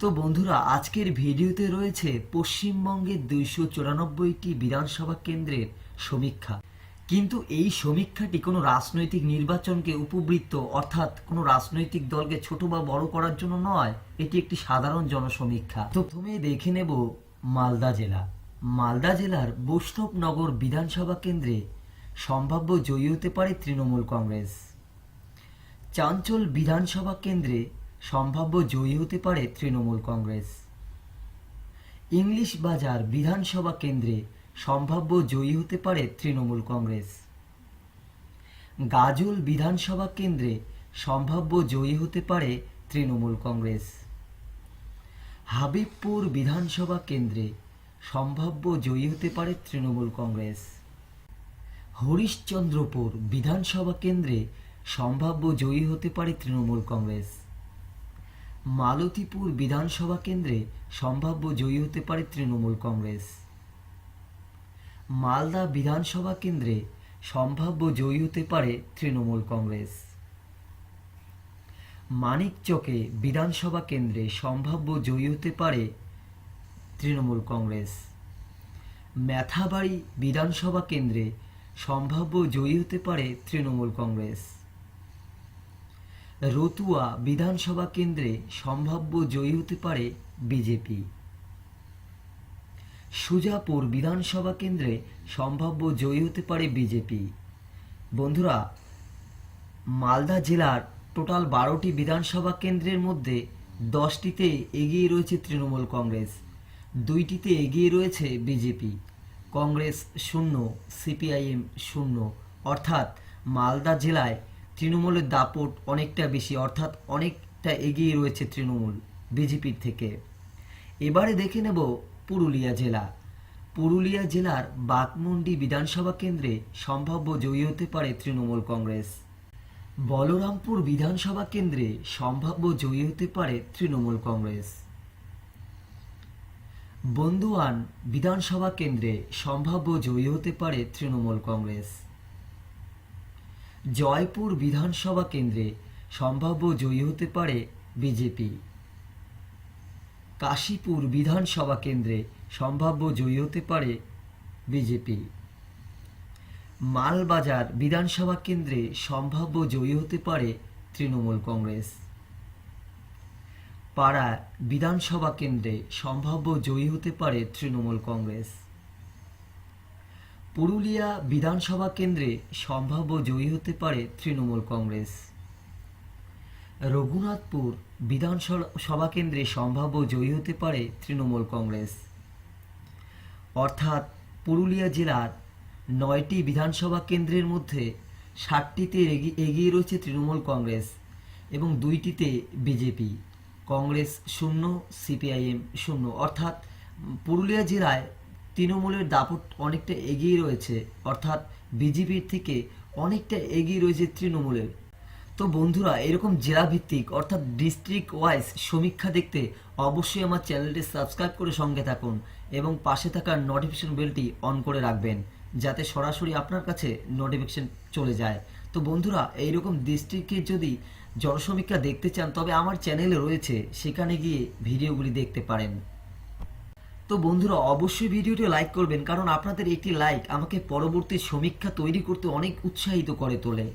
তো বন্ধুরা, আজকের ভিডিওতে রয়েছে পশ্চিমবঙ্গের দুইশো চুরানব্বইটি বিধানসভা কেন্দ্রের সমীক্ষা। কিন্তু এই সমীক্ষাটি কোনো রাজনৈতিক নির্বাচনকে উপবৃত্ত, অর্থাৎ কোনো রাজনৈতিক দলকে ছোট বা বড় করার জন্য নয়, এটি একটি সাধারণ জনসমীক্ষা। তো প্রথমে দেখে নেব মালদা জেলা। মালদা জেলার বৈষ্ণবনগর বিধানসভা কেন্দ্রে সম্ভাব্য জয়ী হতে পারে তৃণমূল কংগ্রেস। চাঞ্চল বিধানসভা কেন্দ্রে সম্ভাব্য জয়ী হতে পারে তৃণমূল কংগ্রেস। ইংলিশ বাজার বিধানসভা কেন্দ্রে সম্ভাব্য জয়ী হতে পারে তৃণমূল কংগ্রেস। গাজল বিধানসভা কেন্দ্রে সম্ভাব্য জয়ী হতে পারে তৃণমূল কংগ্রেস। হাবিবপুর বিধানসভা কেন্দ্রে সম্ভাব্য জয়ী হতে পারে তৃণমূল কংগ্রেস। হরিশ্চন্দ্রপুর বিধানসভা কেন্দ্রে সম্ভাব্য জয়ী হতে পারে তৃণমূল কংগ্রেস। মালতীপুর বিধানসভা কেন্দ্রে সম্ভাব্য জয়ী হতে পারে তৃণমূল কংগ্রেস। মালদা বিধানসভা কেন্দ্রে সম্ভাব্য জয়ী হতে পারে তৃণমূল কংগ্রেস। মানিকচকে বিধানসভা কেন্দ্রে সম্ভাব্য জয়ী হতে পারে তৃণমূল কংগ্রেস। ম্যাথাবাড়ি বিধানসভা কেন্দ্রে সম্ভাব্য জয়ী হতে পারে তৃণমূল কংগ্রেস। রতুয়া বিধানসভা কেন্দ্রে সম্ভাব্য জয়ী হতে পারে বিজেপি। সুজাপুর বিধানসভা কেন্দ্রে সম্ভাব্য জয়ী হতে পারে বিজেপি। বন্ধুরা, মালদা জেলার টোটাল বারোটি বিধানসভা কেন্দ্রের মধ্যে দশটিতে এগিয়ে রয়েছে তৃণমূল কংগ্রেস, দুইটিতে এগিয়ে রয়েছে বিজেপি। কংগ্রেস শূন্য, সিপিআইএম শূন্য। অর্থাৎ মালদা জেলায় তৃণমূলের দাপট অনেকটা বেশি, অর্থাৎ অনেকটা এগিয়ে রয়েছে তৃণমূল বিজেপির থেকে। এবারে দেখে নেব পুরুলিয়া জেলা। পুরুলিয়া জেলার বাঘমুন্ডি বিধানসভা কেন্দ্রে সম্ভাব্য জয়ী হতে পারে তৃণমূল কংগ্রেস। বলরামপুর বিধানসভা কেন্দ্রে সম্ভাব্য জয়ী হতে পারে তৃণমূল কংগ্রেস। বন্দুয়ান বিধানসভা কেন্দ্রে সম্ভাব্য জয়ী হতে পারে তৃণমূল কংগ্রেস। জয়পুর বিধানসভা কেন্দ্রে সম্ভাব্য জয়ী হতে পারে বিজেপি। কাশীপুর বিধানসভা কেন্দ্রে সম্ভাব্য জয়ী হতে পারে বিজেপি। মালবাজার বিধানসভা কেন্দ্রে সম্ভাব্য জয়ী হতে পারে তৃণমূল কংগ্রেস। পাড়া বিধানসভা কেন্দ্রে সম্ভাব্য জয়ী হতে পারে তৃণমূল কংগ্রেস। পুরুলিয়া বিধানসভা কেন্দ্রে সম্ভাব্য জয়ী হতে পারে তৃণমূল কংগ্রেস। রঘুনাথপুর বিধানসভা কেন্দ্রে সম্ভাব্য জয়ী হতে পারে তৃণমূল কংগ্রেস। অর্থাৎ পুরুলিয়া জেলার নয়টি বিধানসভা কেন্দ্রের মধ্যে ষাটটিতে এগি- এগিয়ে রয়েছে তৃণমূল কংগ্রেস এবং দুইটিতে বিজেপি। কংগ্রেস শূন্য, সিপিআইএম শূন্য। অর্থাৎ পুরুলিয়া জেলায় তৃণমূলের দাপট অনেকটা এগিয়ে রয়েছে, অর্থাৎ বিজেপির থেকে অনেকটা এগিয়ে রয়েছে তৃণমূলের। তো বন্ধুরা, এরকম জেলাভিত্তিক, অর্থাৎ ডিস্ট্রিক্ট ওয়াইজ সমীক্ষা দেখতে অবশ্যই আমার চ্যানেলটি সাবস্ক্রাইব করে সঙ্গে থাকুন এবং পাশে থাকা নোটিফিকেশন বেলটি অন করে রাখবেন, যাতে সরাসরি আপনার কাছে নোটিফিকেশন চলে যায়। তো বন্ধুরা, এইরকম ডিস্ট্রিক্টের যদি জনসমীক্ষা দেখতে চান, তবে আমার চ্যানেলে রয়েছে, সেখানে গিয়ে ভিডিওগুলি দেখতে পারেন। তো বন্ধুরা অবশ্যই ভিডিওটি লাইক করবেন, কারণ আপনাদের একটি লাইক আমাকে পরবর্তী সমীক্ষা তৈরি করতে অনেক উৎসাহিত করে তোলে।